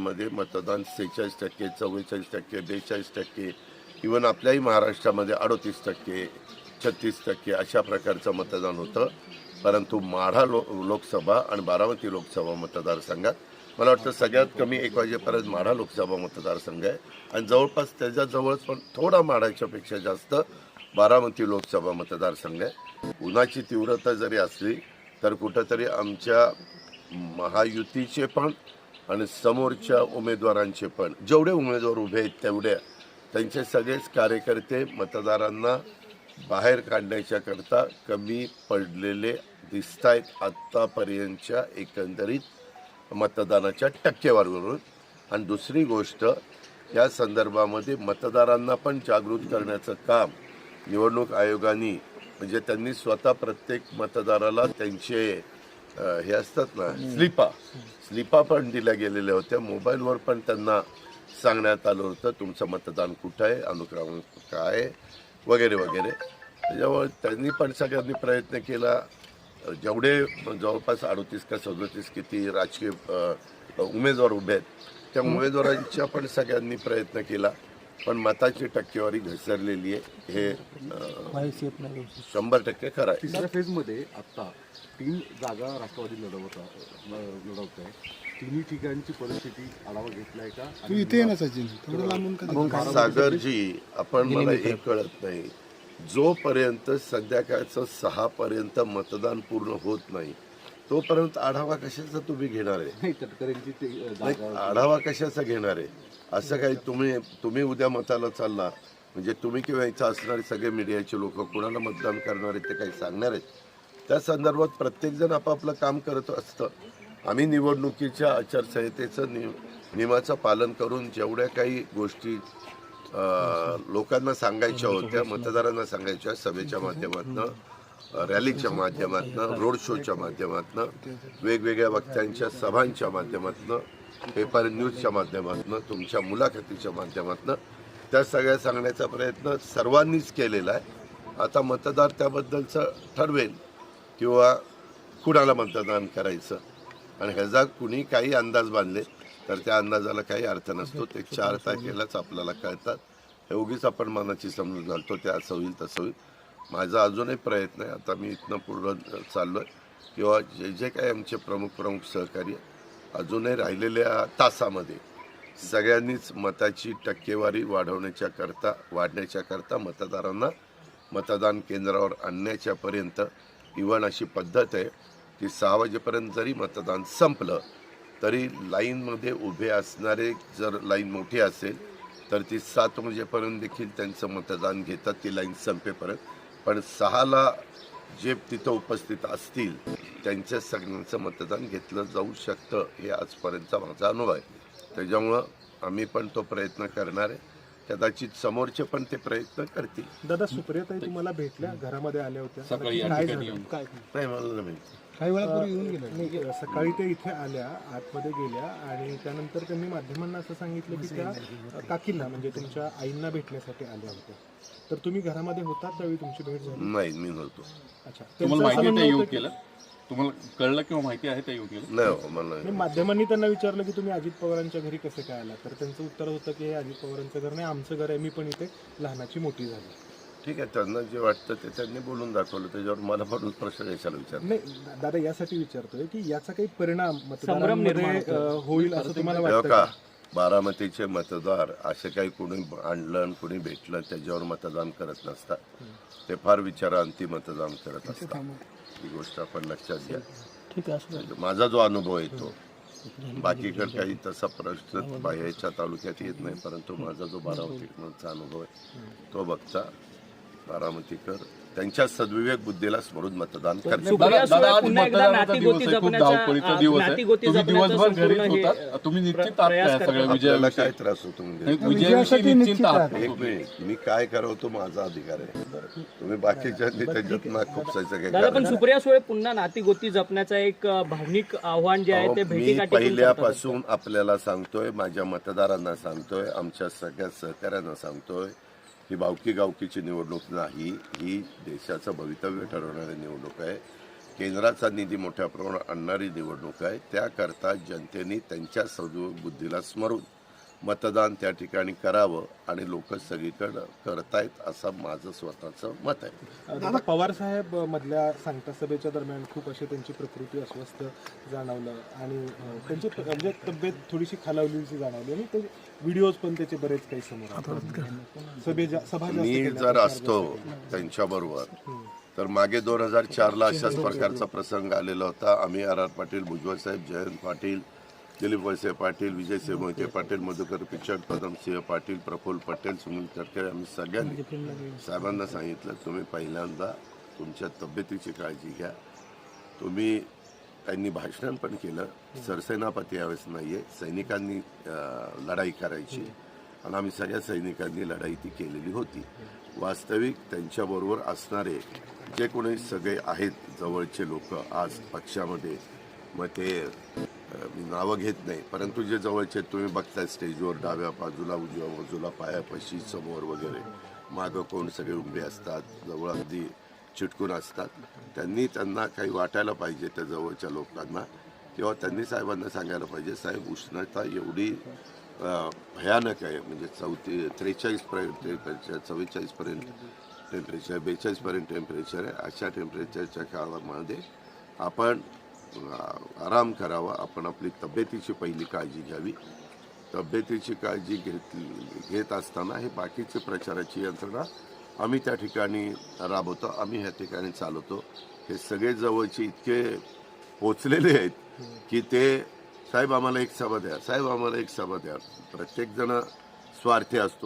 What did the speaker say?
राज्यांमध्ये मतदान सेहेचाळीस टक्के चव्वेचाळीस टक्के बेचाळीस टक्के इवन आपल्याही महाराष्ट्रामध्ये अडतीस टक्के छत्तीस टक्के अशा प्रकारचं मतदान होतं. परंतु माढा लो लोकसभा आणि बारामती लोकसभा मतदारसंघात मला वाटतं सगळ्यात कमी एक वाजेपर्यंत माढा लोकसभा मतदारसंघ आहे. आणि जवळपास त्याच्याजवळच पण थोडा माढाच्यापेक्षा जास्त बारामती लोकसभा मतदारसंघ आहे. उन्हाची तीव्रता जरी असली तर कुठंतरी आमच्या महायुतीचे पण आणि समोरच्या उमेदवारांचे पण. जेवढे उमेदवार उभे आहेत तेवढ्या त्यांचे सगळेच कार्यकर्ते मतदारांना बाहेर काढण्याच्याकरता कमी पडलेले दिसत आहेत आत्तापर्यंतच्या एकंदरीत मतदानाच्या टक्केवारीवरून. आणि दुसरी गोष्ट या संदर्भामध्ये मतदारांना पण जागृत करण्याचं काम निवडणूक आयोगाने म्हणजे त्यांनी स्वतः प्रत्येक मतदाराला त्यांचे हे असतात ना स्लिपा. स्लिपा पण दिल्या गेलेल्या होत्या. मोबाईलवर पण त्यांना सांगण्यात आलं होतं तुमचं मतदान कुठं आहे अनुक्रमांक काय आहे वगैरे वगैरे. त्याच्यामुळे त्यांनी पण सगळ्यांनी प्रयत्न केला. जेवढे जवळपास अडोतीस का सदोतीस किती राजकीय उमेदवार उभे आहेत त्या उमेदवारांच्या पण सगळ्यांनी प्रयत्न केला. पण मताची टक्केवारी घसरलेली आहे. हे शंभर टक्के खरं आहे. तिसऱ्या फेजमध्ये आता तीन जागा राष्ट्रवादी लढवत लढवत आहे. तिन्ही ठिकाणची परिस्थिती आढावा घेतलाय का? तू इथे ये ना सचिन थोडं लांबून का सागरजी आपण मला एक कळत नाही. जोपर्यंत संध्याकाळचं सहा पर्यंत मतदान पूर्ण होत नाही तोपर्यंत आढावा कशाचा तुम्ही घेणार आहे? नाही तटकरेंची ते अ, नाही, जागा आढावा कशाचा घेणार आहे? असं काही तुम्ही तुम्ही उद्या मताला चालला म्हणजे तुम्ही किंवा इथं असणारे सगळे मीडियाचे लोक कुणाला मतदान करणार आहेत ते काही सांगणार आहेत? त्या संदर्भात प्रत्येकजण आपापलं काम करत असतं. आम्ही निवडणुकीच्या आचारसंहितेचं नि नियमाचं पालन करून जेवढ्या काही गोष्टी लोकांना सांगायच्या होत्या मतदारांना सांगायच्या सभेच्या माध्यमातून रॅलीच्या माध्यमातनं रोड शोच्या माध्यमातनं वेगवेगळ्या वक्त्यांच्या सभांच्या माध्यमातनं पेपर न्यूजच्या माध्यमातनं तुमच्या मुलाखतीच्या माध्यमातनं त्या सगळ्या सांगण्याचा प्रयत्न सर्वांनीच केलेला आहे. आता मतदार त्याबद्दलचं ठरवेल किंवा कुणाला मतदान करायचं. आणि ह्याचा कुणी काही अंदाज बांधले तर त्या अंदाजाला काही अर्थ नसतो. ते चार तारखेलाच आपल्याला कळतात. हे उगीच आपण मनाची समजून घालतो ते असं होईल तसं होईल. माझा अजूनही प्रयत्न आहे. आता मी इथनं पूर्ण चाललो आहे किंवा जे जे काही आमचे प्रमुख प्रमुख सहकारी अजूनही राहिलेल्या तासामध्ये सगळ्यांनीच मताची टक्केवारी वाढवण्याच्या करता वाढण्याच्या करता मतदारांना मतदान केंद्रावर आणण्याच्यापर्यंत इव्हन अशी पद्धत आहे की सहा वाजेपर्यंत जरी मतदान संपलं तरी लाईनमध्ये उभे असणारे जर लाईन मोठी असेल तर ती सात वाजेपर्यंत देखील त्यांचं मतदान घेतात ती लाईन संपेपर्यंत. पण सहाला जे तिथं उपस्थित असतील त्यांच्या सगळ्यांचं मतदान घेतलं जाऊ शकतं हे आजपर्यंतचा माझा अनुभव आहे. त्याच्यामुळं आम्ही पण तो प्रयत्न करणार आहे. कदाचित समोरचे पण ते प्रयत्न करतील. दादा सुप्रियाताई तुम्हाला भेटल्या घरामध्ये आल्या होत्या. सकाळी या काय ठिकाणी झालं? काय? नाही मला नाही माहिती. काही वेळापूर्वी येऊन गेले. नाही, सकाळी ते इथे आल्या आतमध्ये गेल्या आणि त्यानंतर त्यांनी माध्यमांना असं सांगितलं की त्या काकींना म्हणजे तुमच्या आईंना भेटण्यासाठी आल्या होत्या. तर तुम्ही घरामध्ये होता त्यावेळी तुमची भेट झाली? नाही मी नव्हतो. अच्छा. तुम्हाला माहिती आहे येऊन केलं कळलं किंवा माहिती आहे ते येऊन केलं नाही हो. माध्यमांनी त्यांना विचारलं की तुम्ही अजित पवारांच्या घरी कसे काय आला तर त्यांचं उत्तर होतं की हे अजित पवारांचं घर नाही आमचं घर आहे मी पण इथे लहानाची मोठी झाली. ठीक आहे त्यांना जे वाटतं ते त्यांनी बोलून दाखवलं त्याच्यावर मला पण प्रश्न कशाला विचार. नाही दादा यासाठी विचारतोय की याचा काही परिणाम मतदारांमध्ये अ, होईल असं तुम्हाला तेव्हा वाटतं का का? बारामतीचे मतदार असे काही कुणी आणलं आणि कुणी भेटलं त्याच्यावर मतदान करत नसतात. ते फार विचारांती मतदान करत असतात. ही गोष्ट आपण लक्षात घ्या. म्हणजे माझा जो अनुभव येतो बाकीकडे काही तसा प्रश्न बाहेरच्या तालुक्यात येत नाही परंतु माझा जो बारामतीकडचा अनुभव आहे तो बघता. बारामतीकर त्यांच्या सद्विवेक बुद्धीला स्मरून मतदान करतात. दादा सुप्रिया दादा, सुळे आज पुन्हा एकदा मतदानाचा दिवस नातीगोती आहे खूप जपण्याचा, धावपळीचा अ, दिवस आहे. नातीगोती तुम्ही जपण्याचा दिवसभर घरीच संपूर्ण हे, होतात. तुम्ही निश्चित प्र- प्रयास आहात सगळ्या करतात. आपल्याला विजयाविषयी काय त्रास होतो म्हणजे? विजयाविषयी विजयासाठी निश्चित निश्चित आहात. एक मिनिट. मी काय करावं तो माझा अधिकार आहे. तुम्ही त्याच्यात खुपसायचं काय दादा पण नाही. सुप्रिया सुळे पुन्हा नातीगोती जपण्याचा एक अ, भावनिक आव्हान जे आहे ते अहो, मी. पहिल्यापासून आपल्याला सांगतोय माझ्या मतदारांना सांगतोय आमच्या सगळ्या सहकाऱ्यांना सांगतोय ही भावकी गावकीची निवडणूक नाही ही देशाचं भवितव्य ठरवणारी निवडणूक आहे. केंद्राचा निधी मोठ्या प्रमाणात आणणारी निवडणूक आहे. त्याकरता जनतेने त्यांच्या बुद्धीला स्मरून मतदान त्या ठिकाणी करावं आणि लोक सगळीकडं करतायत असं माझं स्वतःचं मत आहे दादा पवार साहेब मधल्या सांगता सभेच्या दरम्यान खूप अशी त्यांची प्रकृती अस्वस्थ जाणवलं आणि त्यांची म्हणजे तब्येत थोडीशी खालावलेली जाणवली आणि ते व्हिडिओज पण त्याचे बरेच काही समोर आले. सभे जा- सभा जास्त मी जर असतो. त्यांच्याबरोबर तर मागे दोन हजार चारला अशाच प्रकारचा प्रसंग आलेला होता आम्ही आर आर पाटील भुजबळ साहेब जयंत पाटील दिलीप वळसे पाटील विजयसिंह मोहिते पाटील मधुकर पिचड पदमसिंह पाटील प्रफुल्ल पटेल सुनील तटकरे आम्ही सगळ्यांनी साहेबांना सांगितलं तुम्ही पहिल्यांदा तुमच्या तब्येतीची काळजी घ्या. तुम्ही त्यांनी भाषण पण केलं. सरसेनापती यावेळेस नाहीये. सैनिकांनी अं, लढाई करायची. आणि आम्ही सगळ्या सैनिकांनी लढाई ती केलेली होती. वास्तविक त्यांच्याबरोबर असणारे जे कोणी सगळे आहेत जवळचे लोक आज पक्षामध्ये मग ते मी नावं घेत नाही. परंतु जे जवळचे तुम्ही बघताय स्टेजवर डाव्या बाजूला उजव्या बाजूला पायापाशी समोर वगैरे. मागं कोण सगळे उभे असतात जवळ अगदी चिटकून असतात. त्यांनी त्यांना काही वाटायला पाहिजे त्या जवळच्या लोकांना. किंवा त्यांनी साहेबांना सांगायला पाहिजे साहेब उष्णता एवढी भयानक आहे. म्हणजे चौथी त्रेचाळीसपर्यंत टेम्परेचर चव्वेचाळीसपर्यंत टेम्परेचर बेचाळीसपर्यंत टेम्परेचर आहे. अशा टेम्परेचरच्या काळामध्ये आपण आराम करावा. आपण आपली तब्येतीची पहिली काळजी घ्यावी. तब्येतीची काळजी घेतली घेत असताना हे बाकीचे प्रचाराची यंत्रणा आम्ही त्या ठिकाणी राबवतो. आम्ही ह्या ठिकाणी चालवतो. हे सगळे जवळचे इतके पोचलेले आहेत की ते साहेब आम्हाला एक सभा द्या साहेब आम्हाला एक सभा द्या. प्रत्येकजण स्वार्थी असतो.